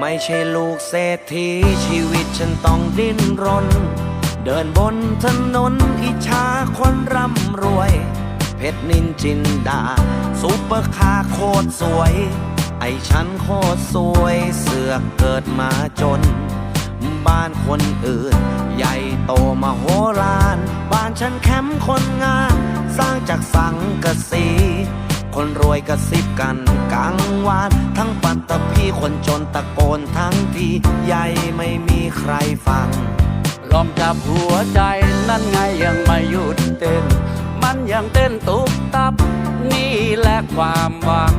ไม่ใช่ลูกเศรษฐีชีวิตฉันต้องดิ้นรน เดินบนถนนอิจฉาคนร่ำรวย เพชรนินจินดาซุปเปอร์คาร์โคตรสวย ไอฉันโคตรสวยเสือกเกิดมาจน บ้านคนอื่น ใหญ่โตมาโหฬารบ้านฉันแคมป์คนงาน สร้างจากสังกะสี คนรวยกระซิบกันกลางวาน ทั้งปัตตภีคนจนตะโกนทั้งทีใหญ่ไม่มีใครฟัง ลองจับหัวใจนั่นไงยังไม่หยุดเต้น มันยังเต้นตุบตับ นี่แหละความหวัง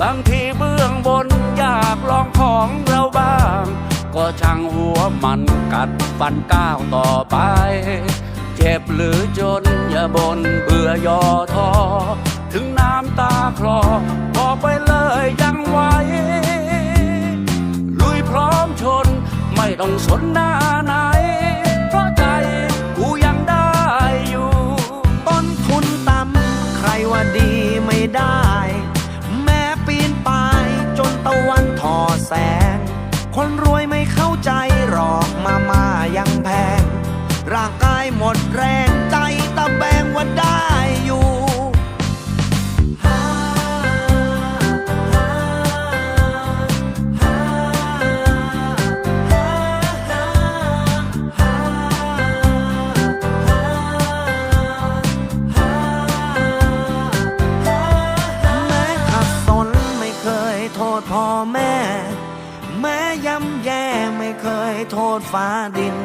บางทีเบื้องบนอยากลองของเราบ้าง ก็ช่างหัวมันกัดฟันก้าวต่อไป เจ็บหรือจนอย่าบนเบื่อย่อท้อ ตาคลอบอกไปเลยยังไหวลุยพร้อมชน ไม่ต้องสนหน้านา โทษพ่อแม่ แม้ย่ำแย่ไม่เคยโทษฟ้าดิน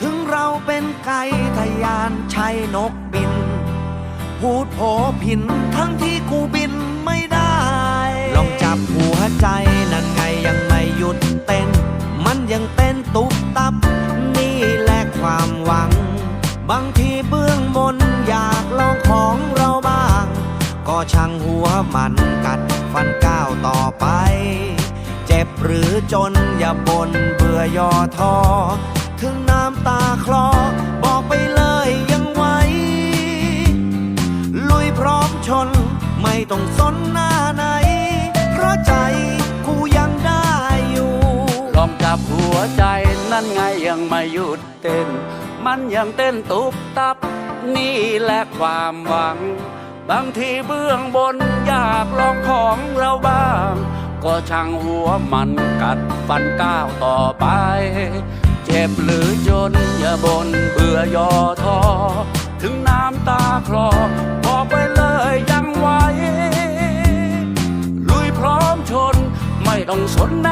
ถึงเราเป็นไก่ทะยานใช่นกบิน พูดโผผินทั้งที่กูบินไม่ได้ ลองจับหัวใจนั่นไงยังไม่หยุดเต้น มันยังเต้นตุบตับ นี่แหละความหวัง บางทีเบื้องบนอยากลองของเราบ้าง ก็ช่างหัวมัน หรือจนอย่าบนเบื่อย่อท้อถึงน้ำตาคลอบอกไปเลยยังไหวลุยพร้อมชนไม่ต้องสนหน้าไหน เพราะใจกูยังได้อยู่ ลองจับหัวใจนั่นไงยังไม่หยุดเต้น มันยังเต้นตุบตับ นี่แหละความหวัง บางทีเบื้องบนอยากลองของเราบ้าง ก็ช่างหัวมันกัดฟันก้าวต่อไป เจ็บหรือจนอย่าบนเบื่อย่อท้อถึงน้ำตาคลอบอกไปเลยยังไหวลุยพร้อมชนไม่ต้องสนหน้าไหน